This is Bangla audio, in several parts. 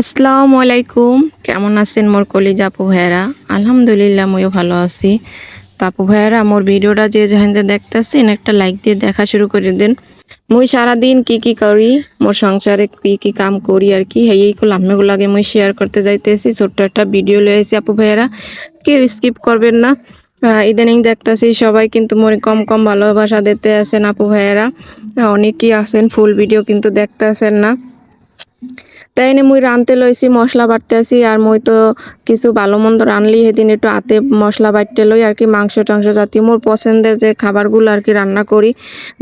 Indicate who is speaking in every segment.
Speaker 1: আসসালামু আলাইকুম। কেমন আছেন মোর কলিজা আপু ভাইয়ারা? আলহামদুলিল্লাহ, মইও ভালো আছি। তা আপু মোর ভিডিওটা যে যেখান দেখতেছেন, একটা লাইক দিয়ে দেখা শুরু করে দেন। মুই সারাদিন কি কি করি, মোর সংসারে কি কি কাম করি আর কি, হেই গুলো আগে মুই শেয়ার করতে যাইতেছি। ছোট্ট একটা ভিডিও লয়েছি আপু ভাইয়ারা। কেউ স্কিপ করবেন না। ইদানিং দেখতেছি সবাই, কিন্তু মোর কম কম ভালোবাসা দিতে আছেন আপু ভাইয়ারা। অনেকেই আছেন ফুল ভিডিও কিন্তু দেখতে না। তাই এনে মুই রানতে লইছি, মশলা বাটতে আছি, আর মুই তো কিছু ভালো মন্দ রানলি সেদিন একটু হাতে মশলা বাটতে লই, আর কি মাংস টাংস জাতীয়। মোর পছন্দের যে খাবারগুলো আর কি রান্না করি,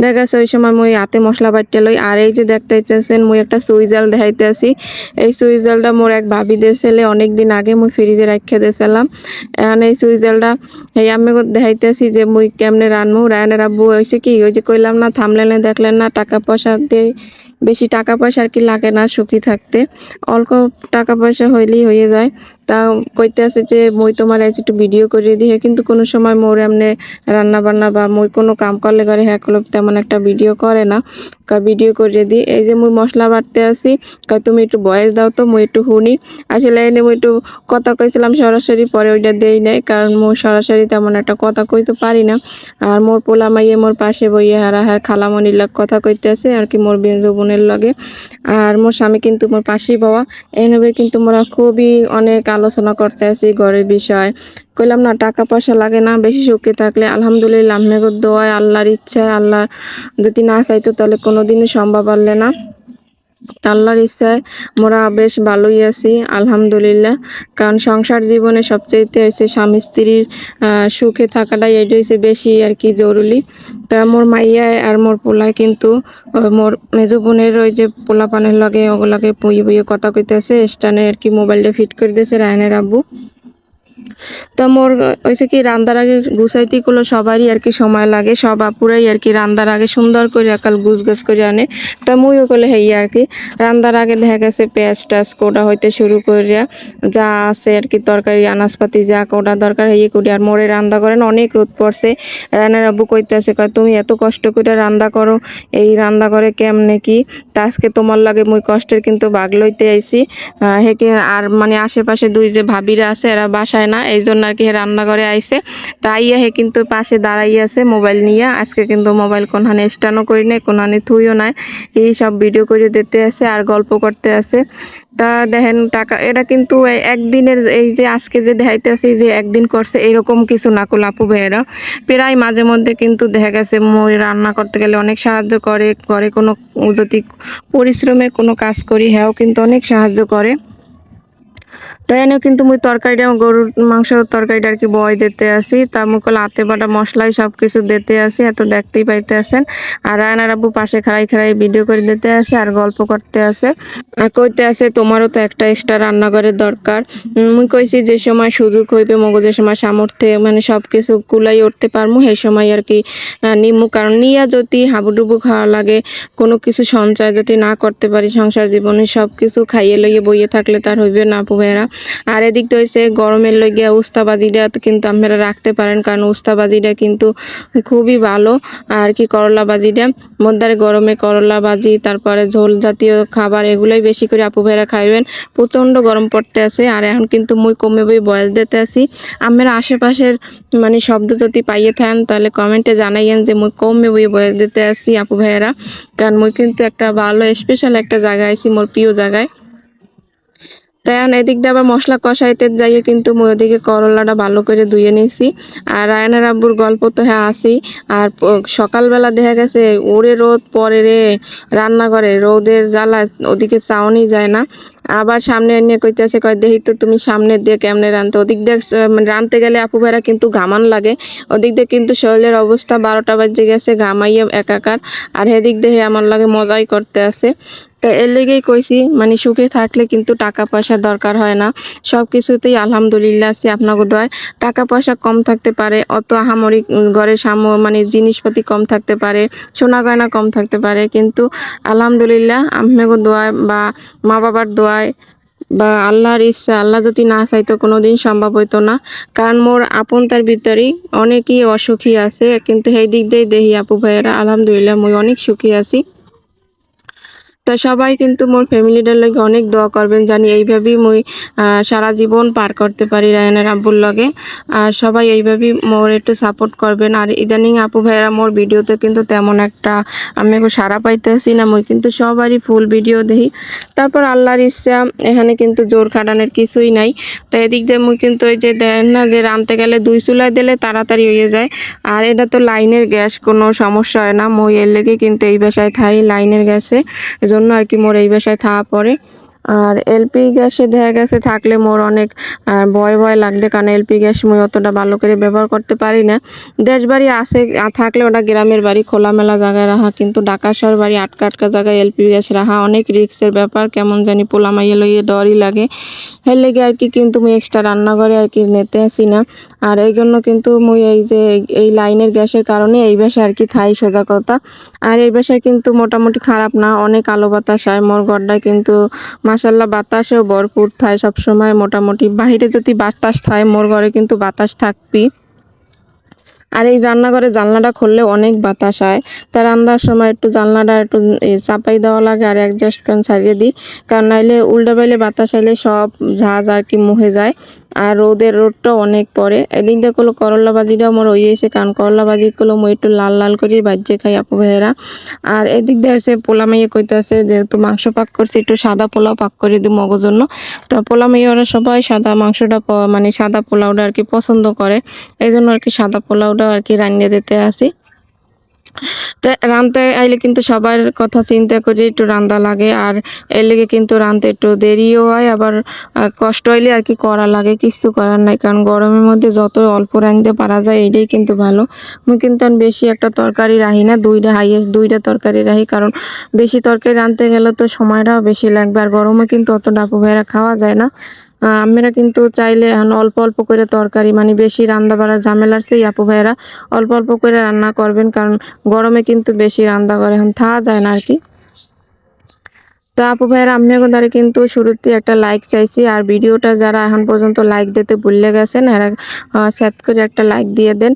Speaker 1: দেখা গেছে ওই সময় মুই হাতে মশলা বাটতে লই, আর এই যে দেখতে ইচ্ছেছেন মুই একটা সুইজাল দেখাইতে আছি। এই সুইজালটা মোর এক ভাবি দিয়েছিলে অনেক দিন আগে মুই ফ্রিজে রাখে দিয়েছিলাম। এখন এই সুইজালটা এই আমি দেখাইতে আছি যে মুই কেমনে রানমু। রায়নের আব্বু হয়েছে কি, ওই যে কইলাম না, থামলেন দেখলেন না, টাকা পয়সা দিয়ে বেশি টাকা পয়সা আর কি লাগে না সুখী থাকতে। অল্প টাকা পয়সা হইলেই হয়ে যায়। তা কইতে আছে যে, মই তোমার আজ একটু ভিডিও করে দিয়ে কিন্তু কোনো সময় মোর এমনি রান্না বান্না বা মই কোনো কাম করলে ঘরে হ্যাঁ তেমন একটা ভিডিও করে না। কয় ভিডিও করে দিই। এই যে মুই মশলা বাটতে আসি কয় তুমি একটু বয়স দাও তো, মুই একটু শুনি। আসলে এনে মুই একটু কথা কইছিলাম সরাসরি, পরে ওইটা দেই নাই, কারণ মোর সরাসরি তেমন একটা কথা কইতে পারি না। আর মোর পোলা মাইয়ে মোর পাশে বইয়ে হারা হার খালামণির লাগ কথা কইতে আছে, আর কি মোর বেঞ্জ বোনের লগে। আর মোর স্বামী কিন্তু মোর পাশেই বাবা। এইভাবে কিন্তু মোরা খুবই অনেক আলোচনা করতে আছি ঘরের বিষয়। কইলাম না, টাকা পয়সা লাগে না, বেশি সুখে থাকলে আলহামদুলিল্লাহ আহমেগর দোয়ায় আল্লাহর ইচ্ছায় আল্লাহ যদি না চাইতো তাহলে কোনোদিনই সম্ভব পারলে না। আল্লাহর ইচ্ছায় মোরা বেশ ভালোই আছি, আলহামদুলিল্লাহ। কারণ সংসার জীবনে সবচেয়ে হয়েছে স্বামী স্ত্রীর সুখে থাকাটাই এটা হয়েছে বেশি আর কি জরুরি। তা মোর মাইয়ায় আর মোর পোলায় কিন্তু মোর মেজো বোনের ওই যে পোলা পানের লগে ওগুলাকে বইয়ে বইয়ে কথা কইতেছে, স্টানে আর কি মোবাইলটা ফিট করে দিয়েছে রায়নের আব্বু। তো মোর হয়েছে কি রান্দার আগে গুছাইতে গুলো সবারই আর কি সময় লাগে, সব আপুরাই আর কি রান্দার আগে সুন্দর করে একাল গুছ গাছ করে আনে। তা মুইও করলে হেই আর কি, রান্দার আগে দেখা গেছে পেঁয়াজ টাজ কোটা হইতে শুরু করিয়া যা আছে আর কি তরকারি, আনাজপাতি যা কোটা দরকার হেই করি আর মোরে রান্না করেন অনেক রোদ পড়ছে। রান্নার আব্বু কইতেছে, কয় তুমি এত কষ্ট করে রান্না করো, এই রান্না করে কেমনে কি? তা আজকে তোমার লাগে মুই কষ্টের কিন্তু ভাগ লইতে আইছি। হেকে আর মানে আশেপাশে দুই যে ভাবিরা আছে, এরা বাসায় না এই জন্য আর কি রান্নাঘরে আইসে তাই হে কিন্তু পাশে দাঁড়াই আছে মোবাইল নিয়ে। আজকে কিন্তু মোবাইল কোনখানে স্টানও করি নাই, কোনখানে থুইও নাই। এই সব ভিডিও করে দিতে আছে আর গল্প করতে আছে। তা দেখেন টাকা, এটা কিন্তু একদিনের এই যে আজকে যে দেখাইতে আছে যে একদিন করছে এরকম কিছু না করলে আপু ভাইয়েরা। প্রায় মাঝে মধ্যে কিন্তু দেখা গেছে, মই রান্না করতে গেলে অনেক সাহায্য করে ঘরে কোনো যদি পরিশ্রমের কোনো কাজ করি হ্যাঁও কিন্তু অনেক সাহায্য করে। তাই কিন্তু মুই তরকারিটা, গরুর মাংস তরকারিটা আর কি বয় দিতে আসি। তার মুখ লাতে বাটা মশলাই সব কিছু দিতে আসি, এত দেখতেই পাইতে আছেন আর রায়নার আব্বু পাশে খাড়াই খাড়াই ভিডিও করে দিতে আসে আর গল্প করতে আসে। আর কইতে আসে, তোমারও তো একটা এক্সট্রা রান্নাঘরের দরকার। মুই কইছি যে সময় সুযোগ হইবে, মগজের সময় সামর্থ্যে মানে সব কিছু কুলাই উঠতে পারমু, সেই সময় আর কি নিমু। কারণ নিয়া যদি হাবুডুবু খাওয়া লাগে, কোনো কিছু সঞ্চয় যদি না করতে পারি, সংসার জীবনে সব কিছু খাইয়ে লইয়ে বইয়ে থাকলে তার হইবে না, পুবেরা। আর এদিক তো হয়েছে গরমের লইগিয়া উস্তাবাজিটা কিন্তু আপনারা রাখতে পারেন, কারণ উস্তাবাজিটা কিন্তু খুবই ভালো। আর কি করলা বাজিটা মধ্যে গরমে করলা বাজি তারপরে ঝোল জাতীয় খাবার, এগুলোই বেশি করে আপু ভাইরা খাইবেন। প্রচণ্ড গরম পড়তে আছে, আর এখন কিন্তু মুই কমে বই বয়স দিতে আসি আমরা আশেপাশের মানে শব্দ যদি পাইয়ে থাকেন তাহলে কমেন্টে জানাইয়েন যে মুই কমে বই বয়স দিতে আসি আপু ভাইয়েরা। কারণ মুই কিন্তু একটা ভালো স্পেশাল একটা জায়গায় আছি মোর প্রিয় জায়গায়। তাই এখন এদিক দিয়ে আবার মশলা কষাইতে যাইয়ে কিন্তু মই ওদিকে করলাটা ভালো করে ধুয়ে নিয়েছি আর রায়না রাব্বুর গল্প তো হ্যাঁ আসি আর সকালবেলা দেখা গেছে ওরে রোদ পরে রে রান্না করে রোদের জ্বালা ওদিকে চাওনি যায় না। আবার সামনে নিয়ে কইতেছে, কয় দেখি তো তুমি সামনের দিয়ে কেমনে রানতে? ওদিক দিয়ে মানে রানতে গেলে আপু ভাইরা কিন্তু ঘামান লাগে। ওদিক দিয়ে কিন্তু শরীরের অবস্থা বারোটা বাজে গেছে, ঘামাইয়ে একাকার। আর হেদিক দিয়ে আমার লাগে মজাই করতে আছে। তো এর লেগেই কইছি মানে সুখে থাকলে কিন্তু টাকা পয়সার দরকার হয় না। সব কিছুতেই আলহামদুলিল্লাহ আছি আপনাকে দয় টাকা পয়সা কম থাকতে পারে, অত আহামরি ঘরে সাম মানে জিনিসপাতি কম থাকতে পারে, সোনা গয়না কম থাকতে পারে। কিন্তু আলহামদুলিল্লাহ আপনাকে দোয়ায় বা মা বাবার দোয়ায় বা আল্লাহর ইচ্ছা, আল্লাহ যদি না চাইতো কোনোদিন সম্ভব হইতো না। কারণ মোর আপন তার ভিতরেই অনেকই অসুখী আছে, কিন্তু সেই দিক দিয়ে দেহি আপু ভাইয়েরা, আলহামদুলিল্লাহ, মুই অনেক সুখী আছি। তো সবাই কিন্তু মোর ফ্যামিলিটার লগে অনেক দোয়া করবেন, জানি এইভাবেই মুই সারা জীবন পার করতে পারি রায়নের আব্বুর লগে। আর সবাই এইভাবেই মোর একটু সাপোর্ট করবেন। আর ইদানিং আপু ভাইয়েরা মোর ভিডিওতে কিন্তু তেমন একটা আমি এখন সারা পাইতেছি না, মুই কিন্তু সবারই ফুল ভিডিও দেখি। তারপর আল্লাহর ইচ্ছা, এখানে কিন্তু জোর খাটানোর কিছুই নাই। তো এদিক দিয়ে মুই কিন্তু ওই যে দেন না যে রানতে গেলে দুই চুলায় দিলে তাড়াতাড়ি হয়ে যায়। আর এটা তো লাইনের গ্যাস, কোনো সমস্যা হয় না। মই এর লেগে কিন্তু এই বাসায় থাই লাইনের গ্যাসে। এজন্য আর কি মোর এই বাসায় থাকা পড়ে আর এলপি গ্যাসে দেখা গেছে থাকলে মোর অনেক ভয় ভয় লাগবে কারণ এলপি গ্যাস মুই অতটা ভালো করে ব্যবহার করতে পারি না। দেশ বাড়ি আহ, থাকলে ওটা গ্রামের বাড়ি খোলামেলা জায়গায় রাখা কিন্তু ঢাকা শহর বাড়ি আটকা আটকা জায়গায় এলপি গ্যাস রাখা অনেক রিক্সের ব্যাপার কেমন জানি পোলামাইয়ে লইয়ে ডরই লাগে। এর লেগে আর কি কিন্তু মুই এক্সট্রা রান্নাঘরে আর কি নিতে আসি না। আর এই জন্য কিন্তু মুই এই যে এই লাইনের গ্যাসের কারণে এই বাসায় আর কি থাই সোজা কথা। আর এই বাসায় কিন্তু মোটামুটি খারাপ না, অনেক আলো বাতাস হয় মোর ঘরটায় কিন্তু মাসাল্লাহ বাতাসেও ভরপুর থায় সবসময় মোটামুটি। বাহিরে যদি বাতাস থায় মোর ঘরে কিন্তু বাতাস থাকবি আর এই রান্নাঘরে জানলাটা খুললে অনেক বাতাস হয় তা রান্নার সময় একটু জানলাটা একটু চাপাই দেওয়া লাগে আর অ্যাডজাস্ট ফ্যান ছাড়িয়ে দিই। কারণ নাইলে উল্টা পাইলে বাতাস আইলে সব ঝাঁজ আর কি মুহে যায়। আর রোদের রোদটা অনেক পড়ে এদিক দিয়ে কোনো করলা ভাজিটাও আমার হইয়েছে কারণ করলা ভাজিগুলো মই একটু লাল লাল করে বাজিয়ে খাই আপু ভাইয়েরা। আর এদিক দিয়ে এসে পোলা মাইয়ে কইতেছে যেহেতু মাংস পাক করছি, একটু সাদা পোলাও পাক করে দিই মগর জন্য। তো পোলা মাইয়ে ওরা সবাই সাদা মাংসটা মানে সাদা পোলাওটা আর কি পছন্দ করে। এই জন্য আর কি সাদা পোলাওটা আর কি রান্নিয়ে দিতে আসি। তো রানতে আইলে কিন্তু সবার কথা চিন্তা করে একটু রান্দা লাগে, আর এর লেগে কিন্তু রানতে একটু দেরিও হয়, আবার কষ্ট হইলে আর কি করা লাগে, কিছু করার নাই, কারণ গরমের মধ্যে যত অল্প রাঁধতে পারা যায়, এটাই কিন্তু ভালো। আমি কিন্তু বেশি একটা তরকারি রাখি না, দুইটা হাইয়েস্ট, দুইটা তরকারি রাহি, কারণ বেশি তরকারি রাঁধতে গেলে তো সময়টাও বেশি লাগবে, আর গরমে কিন্তু অত ডাকু ভাইরা খাওয়া যায় না। আমরা কিন্তু চাইলে এখন অল্প অল্প করে তরকারি মানে বেশি রান্না বাড়ার ঝামেলার সেই আপু ভাইয়েরা। অল্প অল্প করে রান্না করবেন, কারণ গরমে কিন্তু বেশি রান্না করে, এখন থাকা যায় না আর কি। তো আপু ভাইয়ের, আমি দ্বারা কিন্তু শুরুতে একটা লাইক চাইছি। আর ভিডিওটা যারা এখন পর্যন্ত লাইক দিতে ভুলে গেছেন, এরা সেট করে একটা লাইক দিয়ে দেন।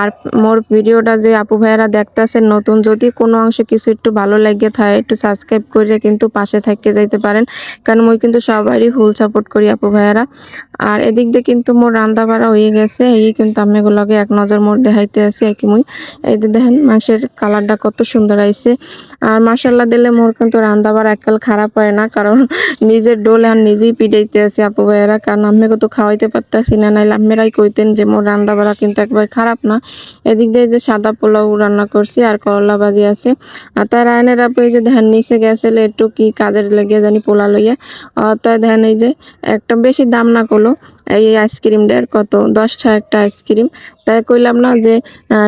Speaker 1: আর মোর ভিডিওটা যে আপু ভাইয়েরা দেখতেছেন, নতুন যদি কোনো অংশে কিছু একটু ভালো লাগে থাকে, একটু সাবস্ক্রাইব করে কিন্তু পাশে থাকতে যাইতে পারেন। কারণ মই কিন্তু সবারই ফুল সাপোর্ট করি আপু ভাইয়েরা। আর এদিক দিয়ে কিন্তু মোর রান্না বাড়া হয়ে গেছে, এই কিন্তু আমি এগুলোকে এক নজর মোর দেখাইতে আর কি মুই। এই দেখেন মাংসের কালারটা কত সুন্দর আইছে। আর মাসাল্লাহ দিলে মোর কিন্তু রান্না বাড়া এককাল খারাপ হয় না, কারণ নিজের ডোল আর নিজেই পিটাইতে আছে আপু ভাইয়েরা, কারণ আমি তো খাওয়াইতে পারতেছি না, নাইলে আমেরাই কইতেন যে মোর রান্না বাড়া কিন্তু একবার খারাপ না। এদিক দিয়ে যে সাদা পোলাও রান্না করছি আর করলা বাজি আছে। আর তার আয়নের আপু এই যে ধ্যান নিচে গেছিল একটু কি কাজের লেগে জানি পোলা লইয়া। তাই ধ্যান এই যে একটা বেশি দাম না করল এই আইসক্রিমটার কত? দশ একটা আইসক্রিম। তাই কইলাম না যে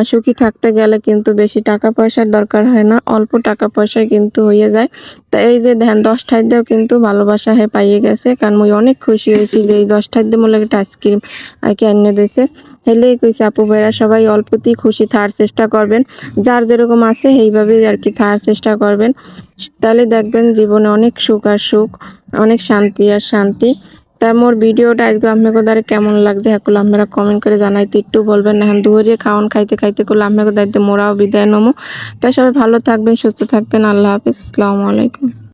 Speaker 1: সুখী থাকতে গেলে কিন্তু বেশি টাকা পয়সার দরকার হয় না, অল্প টাকা পয়সায় কিন্তু হয়ে যায়। তা এই যে ধ্যান দশ ঠাই দিয়েও কিন্তু ভালোবাসা হয়ে পাইয়ে গেছে, কারণ মুই অনেক খুশি হয়েছি যে এই দশ ঠাই দিয়ে মনে একটা আইসক্রিম আর কি এনে দিয়েছে। হেলেই কইছে, আপু ভাইরা সবাই অল্পতেই খুশি থাকার চেষ্টা করবেন। যার যেরকম আছে এইভাবেই আর কি থাকার চেষ্টা করবেন। তাহলে দেখবেন জীবনে অনেক সুখ আর সুখ, অনেক শান্তি আর শান্তি। তাই মোর ভিডিওটা আজকে আপনাকে দ্বারা কেমন লাগছে এগুলো আপনারা কমেন্ট করে জানাইতে, একটু বলবেন না। হ্যাঁ দুহরিয়ে খাওয়ান খাইতে খাইতে করলে আপনাকে দায়িত্বে মোরাও বিদায় নমো তাই সবাই ভালো থাকবেন, সুস্থ থাকবেন। আল্লাহ হাফিজ। আসসালামু আলাইকুম।